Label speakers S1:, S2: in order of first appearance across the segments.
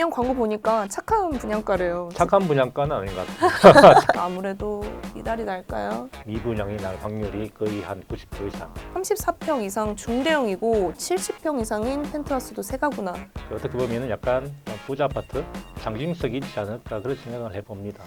S1: 분양 광고 보니까 착한 분양가래요.
S2: 착한 분양가는 아닌 것 같아요.
S1: 아무래도 이달이 날까요?
S2: 미분양이 날 확률이 거의 한 90% 이상.
S1: 34평 이상 중대형이고 70평 이상인 펜트하우스도 세 가구나.
S2: 어떻게 보면 약간 부자 아파트 상징성이 있지 않을까 그런 생각을 해봅니다.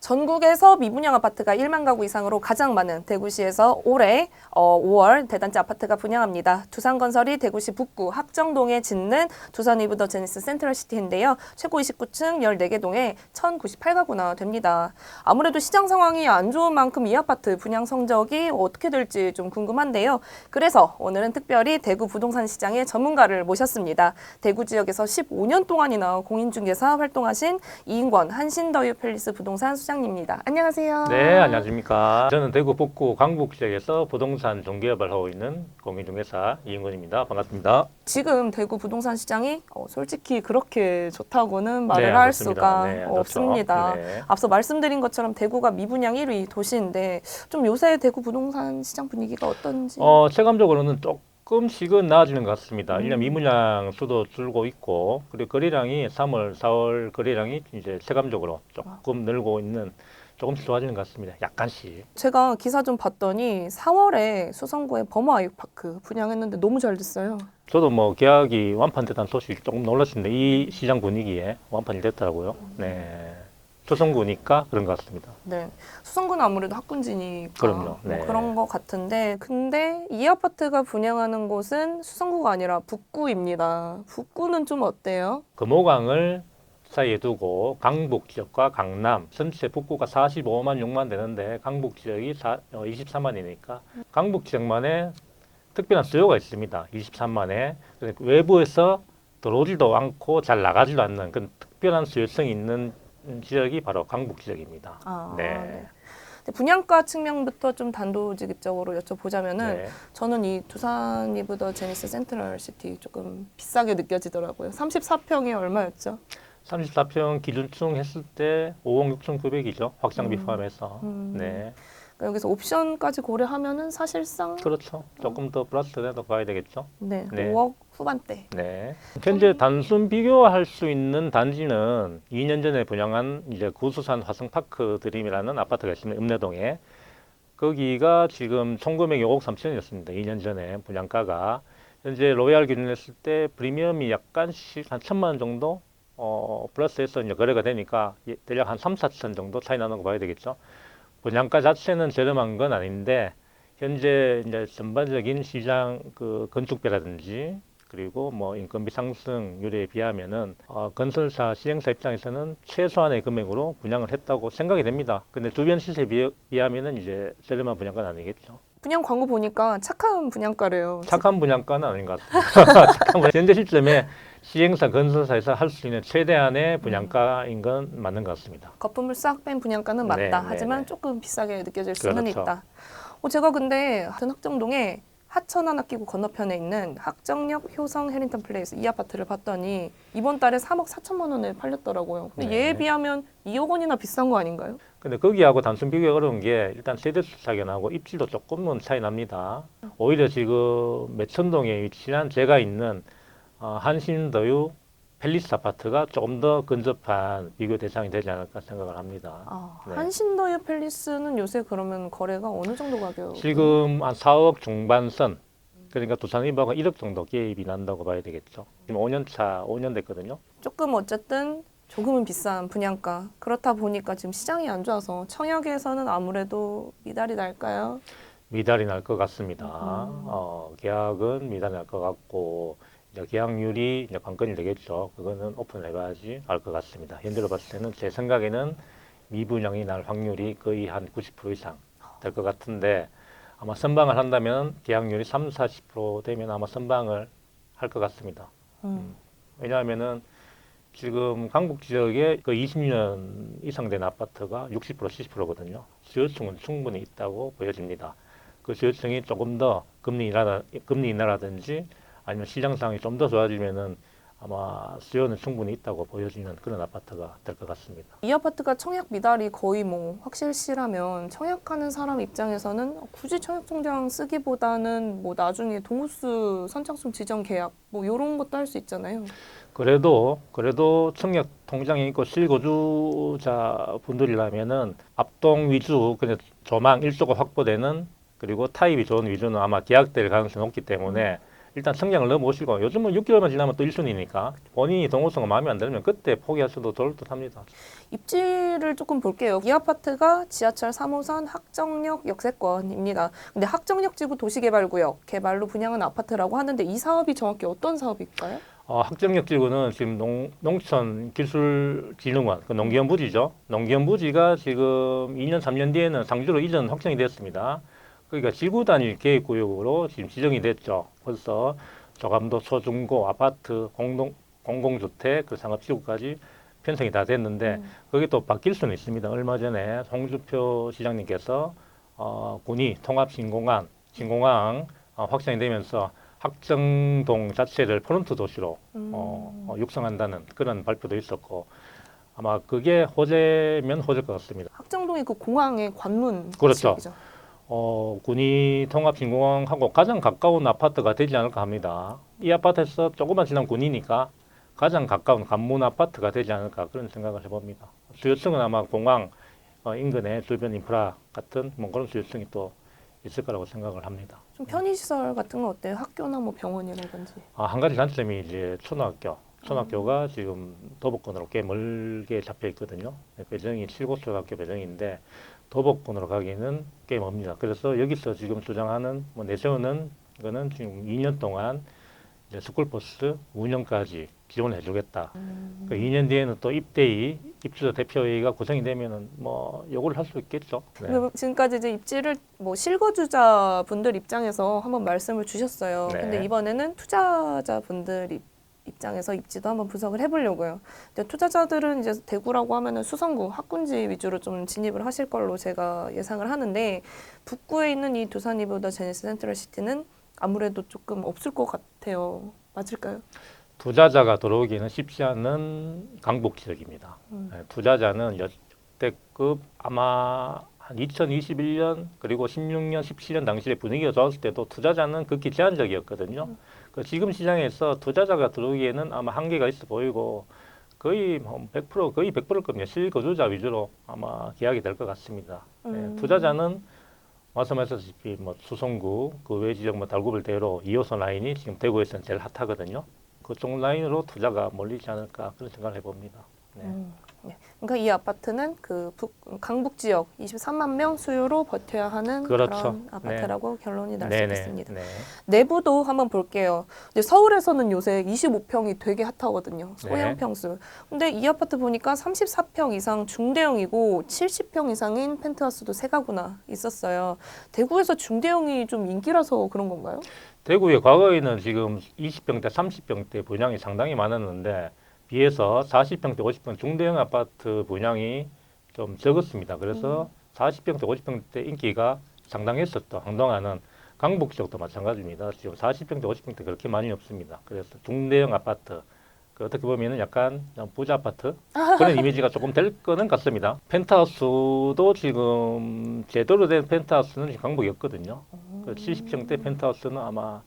S1: 전국에서 미분양 아파트가 1만 가구 이상으로 가장 많은 대구시에서 올해 어, 5월 대단지 아파트가 분양합니다. 두산건설이 대구시 북구 합정동에 짓는 두산 위브 더 제니스 센트럴시티인데요. 최고 29층 14개 동에 1,098가구나 됩니다. 아무래도 시장 상황이 안 좋은 만큼 이 아파트 분양 성적이 어떻게 될지 좀 궁금한데요. 그래서 오늘은 특별히 대구 부동산 시장의 전문가를 모셨습니다. 대구 지역에서 15년 동안이나 공인중개사 활동하신 이인권 한신더유 팰리스 부동산 수장 님입니다. 안녕하세요.
S2: 네, 안녕하십니까. 저는 대구 북구 강북 지역에서 부동산 종기업을 하고 있는 공인중개사 이인권입니다. 반갑습니다.
S1: 지금 대구 부동산 시장이 어, 솔직히 그렇게 좋다고는 말을
S2: 네,
S1: 할
S2: 그렇습니다.
S1: 수가
S2: 네, 좋죠.
S1: 없습니다.
S2: 네.
S1: 앞서 말씀드린 것처럼 대구가 미분양 1위 도시인데 좀 요새 대구 부동산 시장 분위기가 어떤지
S2: 어, 체감적으로는 조금 씩은 나아지는 것 같습니다.
S1: 음.
S2: 1년 미분양 수도 줄고 있고, 그리고 거래량이 3월, 4월 거래량이 이제 체감적으로 조금 늘고 있는, 조금씩 좋아지는 것 같습니다. 약간씩.
S1: 제가 기사 좀 봤더니 4월에 수성구에 범어 아이파크 분양했는데 너무 잘 됐어요.
S2: 저도 뭐 계약이 완판됐다는 소식 조금 놀랐습니다. 이 시장 분위기에 완판이 됐더라고요. 네. 조성구니까 그런 것 같습니다.
S1: 네, 수성구는 아무래도 학군지니까
S2: 그럼요.
S1: 뭐
S2: 네.
S1: 그런 것 같은데 근데 이 아파트가 분양하는 곳은 수성구가 아니라 북구입니다. 북구는 좀 어때요?
S2: 금호강을 사이에 두고 강북 지역과 강남 전체 북구가 45만 6만 되는데 강북 지역이 어, 23만이니까 강북 지역만의 특별한 수요가 있습니다. 23만에 외부에서 들어오지도 않고 잘 나가지도 않는 그런 특별한 수요성이 있는 지역이 바로 강북 지역입니다.
S1: 아,
S2: 네.
S1: 네. 근데 분양가 측면부터 좀 단도직입적으로 여쭤보자면은
S2: 네.
S1: 저는 이 두산 리브더 제니스 센트럴 시티 조금 비싸게 느껴지더라고요. 34평이 얼마였죠?
S2: 34평 기준층 했을 때 5억 6천9백이죠 확장비
S1: 음.
S2: 포함해서.
S1: 음.
S2: 네.
S1: 그러니까 여기서 옵션까지 고려하면은 사실상
S2: 그렇죠. 조금 더 플러스돼도 가야 되겠죠.
S1: 네,
S2: 네.
S1: 5억 후반대.
S2: 네. 현재 단순 비교할 수 있는 단지는 2년 전에 분양한 이제 구수산 화성파크 드림이라는 아파트가 있습니다. 읍내동에. 거기가 지금 총 금액이 5억 3천이었습니다. 2년 전에 분양가가. 현재 로얄 기준했을 때 프리미엄이 약간씩 한 천만 원 정도 어, 플러스해서 이제 거래가 되니까 예, 대략 한 3, 4천 정도 차이 나는 거 봐야 되겠죠. 분양가 자체는 저렴한 건 아닌데 현재 이제 전반적인 시장 그 건축비라든지 그리고 뭐 인건비 상승률에 비하면은 어, 건설사 시행사 입장에서는 최소한의 금액으로 분양을 했다고 생각이 됩니다. 근데 주변 시세에 비, 비하면은 이제 저렴한 분양가는 아니겠죠.
S1: 분양 광고 보니까 착한 분양가래요.
S2: 착한 분양가는 아닌 것 같습니다. 착한 분양- 현재 시점에 시행사 건설사에서 할 수 있는 최대한의 분양가인 건 맞는 것 같습니다.
S1: 거품을 싹 뺀 분양가는 맞다.
S2: 네, 네,
S1: 하지만
S2: 네.
S1: 조금 비싸게 느껴질 수는
S2: 그렇죠.
S1: 있다. 어, 제가 근데 같은 학정동에 하천 하나 끼고 건너편에 있는 학정역 효성 해링턴 플레이스 이 아파트를 봤더니 이번 달에 3억 4천만 원에 팔렸더라고요. 근데
S2: 네.
S1: 얘에 비하면 2억 원이나 비싼 거 아닌가요?
S2: 근데 거기하고 단순 비교가 어려운 게 일단 세대 수 차견하고 입지도 조금은 차이 납니다. 오히려 지금 매천동에 위치한 제가 있는 어, 한신더유 팰리스 아파트가 조금 더 근접한 비교 대상이 되지 않을까 생각을 합니다.
S1: 아,
S2: 네.
S1: 한신더유 팰리스는 요새 그러면 거래가 어느 정도 가격?
S2: 지금 한 4억 중반선 그러니까 두산 이바가 1억 정도 개입이 난다고 봐야 되겠죠. 지금 5년 차, 5년 됐거든요.
S1: 조금 어쨌든 조금은 비싼 분양가. 그렇다 보니까 지금 시장이 안 좋아서 청약에서는 아무래도 미달이 날까요?
S2: 미달이 날 것 같습니다.
S1: 음.
S2: 어, 계약은 미달이 날 것 같고 이제 계약률이 이제 관건이 되겠죠. 그거는 오픈을 해봐야지 알 것 같습니다. 현재로 봤을 때는 제 생각에는 미분양이 날 확률이 거의 한 90% 이상 될 것 같은데 아마 선방을 한다면 계약률이 3, 40% 되면 아마 선방을 할 것 같습니다.
S1: 음.
S2: 왜냐하면은 지금 강북 지역에 그 20년 이상 된 아파트가 60% 70%거든요. 수요층은 충분히 있다고 보여집니다. 그 수요층이 조금 더 금리 인하 금리 인하라든지 아니면 시장 상황이 좀 더 좋아지면은 아마 수요는 충분히 있다고 보여지는 그런 아파트가 될 것 같습니다.
S1: 이 아파트가 청약 미달이 거의 뭐 확실시라면 청약하는 사람 입장에서는 굳이 청약 통장 쓰기보다는 뭐 나중에 동호수 선착순 지정 계약 뭐 이런 것도 할 수 있잖아요.
S2: 그래도 그래도 청약 통장이 있고 실거주자 분들이라면은 압동 위주 그냥 조망 일조가 확보되는 그리고 타입이 좋은 위주는 아마 계약될 가능성이 높기 때문에 일단 청약을 넣어보시고 요즘은 6개월만 지나면 또 1순위니까 본인이 동호수가 마음에 안 들면 그때 포기하셔도 좋을 듯합니다.
S1: 입지를 조금 볼게요. 이 아파트가 지하철 3호선 학정역 역세권입니다. 근데 학정역 지구 도시개발구역 개발로 분양한 아파트라고 하는데 이 사업이 정확히 어떤 사업일까요?
S2: 어, 학정역 지구는 지금 농, 농촌 기술진흥원, 그 농기업 부지죠. 농기업 부지가 지금 2년, 3년 뒤에는 상주로 이전 확정이 됐습니다. 그러니까 지구 단위 계획구역으로 지금 지정이 됐죠. 벌써 조감도 소중고, 아파트, 공동, 공공주택, 그 상업지구까지 편성이 다 됐는데
S1: 음.
S2: 그게 또 바뀔 수는 있습니다. 얼마 전에 홍주표 시장님께서 어, 군이 통합 신공항, 신공항 어, 확정이 되면서 학정동 자체를 프론트 도시로
S1: 음.
S2: 어, 어, 육성한다는 그런 발표도 있었고 아마 그게 호재면 호재일 것 같습니다.
S1: 학정동이 그 공항의 관문
S2: 그렇죠.
S1: 지역이죠.
S2: 어, 군이 통합 신공항하고 가장 가까운 아파트가 되지 않을까 합니다. 이 아파트에서 조금만 지난 군이니까 가장 가까운 관문 아파트가 되지 않을까 그런 생각을 해봅니다. 수요층은 아마 공항 어, 인근의 주변 인프라 같은 뭐 그런 수요층이 또 있을 거라고 생각을 합니다.
S1: 좀 편의시설 같은 거 어때요? 학교나 뭐 병원이라든지.
S2: 아, 한 가지 단점이 이제 초등학교. 초등학교가 지금 도보권으로 꽤 멀게 잡혀 있거든요. 배정이 칠곡초등학교 배정인데 도보권으로 가기는 꽤 멉니다. 그래서 여기서 지금 주장하는 뭐 내세우는 거는 지금 2년 동안 이제 스쿨버스 운영까지 지원해 주겠다.
S1: 음.
S2: 그 2년 뒤에는 또 입대위, 입주자 대표회의가 구성이 되면은 뭐 요구를 할수 있겠죠. 네.
S1: 지금까지 이제 입지를 뭐 실거주자 분들 입장에서 한번 말씀을 주셨어요.
S2: 네.
S1: 근데 이번에는 투자자 분들 입- 입장에서 입지도 한번 분석을 해보려고요. 근데 투자자들은 이제 대구라고 하면은 수성구 학군지 위주로 좀 진입을 하실 걸로 제가 예상을 하는데 북구에 있는 이 두산 이보다 제네시 센트럴 시티는 아무래도 조금 없을 것 같아요. 맞을까요?
S2: 투자자가 들어오기는 쉽지 않은 강북 지역입니다.
S1: 음.
S2: 네, 투자자는 역대급 아마 한 2021년 그리고 16년, 17년 당시에 분위기가 좋았을 때도 투자자는 극히 제한적이었거든요. 그 지금 시장에서 투자자가 들어오기에는 아마 한계가 있어 보이고 거의 뭐100% 거의 100%일 겁니다. 실거주자 위주로 아마 계약이 될 것 같습니다. 네,
S1: 음.
S2: 투자자는 말씀하셨다시피 뭐 수성구 그외 지역 뭐 달구벌대로 2호선 라인이 지금 대구에서는 제일 핫하거든요. 그쪽 라인으로 투자가 몰리지 않을까 그런 생각을 해봅니다. 네.
S1: 음, 네. 그러니까 이 아파트는 그 북, 강북 지역 23만 명 수요로 버텨야 하는 그
S2: 그렇죠.
S1: 런 아파트라고 결론이 날 수. 있습니다.
S2: 네.
S1: 내부도 한번 볼게요. 이제 서울에서는 요새 25평이 되게 핫하거든요. 소형
S2: 네.
S1: 평수. 근데 이 아파트 보니까 34평 이상 중대형이고 70평 이상인 펜트하우스도 세 가구나 있었어요. 대구에서 중대형이 좀 인기라서 그런 건가요?
S2: 대구에 과거에는 지금 20평대, 30평대 분양이 상당히 많았는데 비해서 40평대, 50평 중대형 아파트 분양이 좀 적었습니다. 그래서 40평대, 50평대 인기가 상당했었던 한동안은 강북 지역도 마찬가지입니다. 지금 40평대, 50평대 그렇게 많이 없습니다. 그래서 중대형 아파트 그 어떻게 보면은 약간 좀 부자 아파트 그런 이미지가 조금 될 거는 같습니다. 펜트하우스도 지금 제대로 된 펜트하우스는 강북이었거든요. 그 70평대 펜트하우스는 아마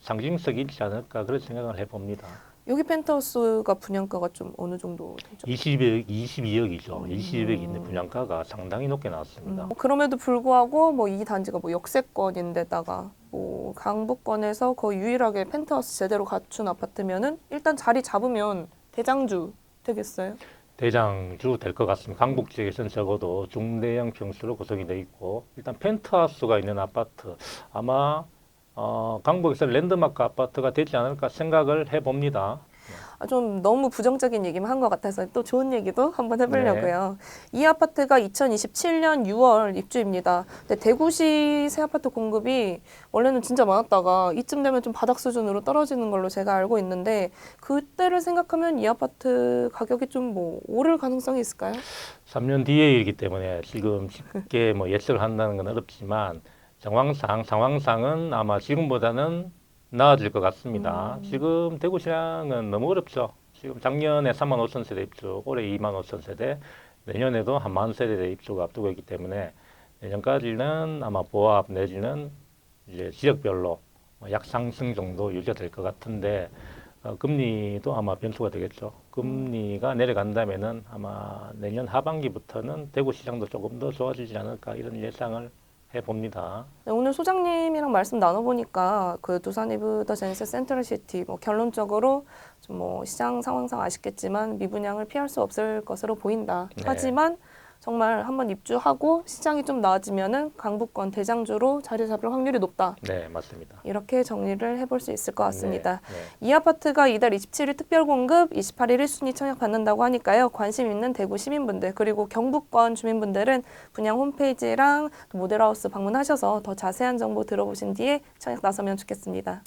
S2: 상징성이 있지 않을까 그런 생각을 해봅니다.
S1: 여기 펜트하우스가 분양가가 좀 어느 정도 되죠?
S2: 22억, 22억이죠.
S1: 음.
S2: 22억 있는 분양가가 상당히 높게 나왔습니다.
S1: 음, 그럼에도 불구하고 뭐 이 단지가 뭐 역세권인데다가 뭐 강북권에서 거의 유일하게 펜트하우스 제대로 갖춘 아파트면은 일단 자리 잡으면 대장주 되겠어요.
S2: 대장주 될 것 같습니다. 강북 지역에서는 적어도 중대형 평수로 구성이 되어 있고 일단 펜트하우스가 있는 아파트 아마 어, 강북에서 랜드마크 아파트가 되지 않을까 생각을 해봅니다.
S1: 아, 좀 너무 부정적인 얘기만 한 것 같아서 또 좋은 얘기도 한번 해보려고요. 이 아파트가 2027년 6월 입주입니다. 근데 대구시 새 아파트 공급이 원래는 진짜 많았다가 이쯤 되면 좀 바닥 수준으로 떨어지는 걸로 제가 알고 있는데 그때를 생각하면 이 아파트 가격이 좀 뭐 오를 가능성이 있을까요?
S2: 3년 뒤의 일이기 때문에 지금 쉽게 뭐 예측을 한다는 건 어렵지만 정황상 상황상은 아마 지금보다는 나아질 것 같습니다.
S1: 음.
S2: 지금 대구 시장은 너무 어렵죠. 지금 작년에 3만 5천 세대 입주, 올해 2만 5천 세대, 내년에도 한 만 세대 입주가 앞두고 있기 때문에 내년까지는 아마 보합 내지는 이제 지역별로 뭐 약상승 정도 유지가 될 것 같은데 어, 금리도 아마 변수가 되겠죠. 금리가 내려간다면은 아마 내년 하반기부터는 대구 시장도 조금 더 좋아지지 않을까 이런 예상을 해봅니다.
S1: 네, 오늘 소장님이랑 말씀 나눠보니까 그 두산 이브 더 제네시스 센트럴 시티 뭐 결론적으로 좀 뭐 시장 상황상 아쉽겠지만 미분양을 피할 수 없을 것으로 보인다.
S2: 네.
S1: 하지만 정말 한번 입주하고 시장이 좀 나아지면은 강북권 대장주로 자리 잡을 확률이 높다.
S2: 네, 맞습니다.
S1: 이렇게 정리를 해볼 수 있을 것 같습니다.
S2: 네, 네.
S1: 이 아파트가 이달 27일 특별 공급, 28일 1순위 청약 받는다고 하니까요. 관심 있는 대구 시민분들 그리고 경북권 주민분들은 분양 홈페이지랑 또 모델하우스 방문하셔서 더 자세한 정보 들어보신 뒤에 청약 나서면 좋겠습니다.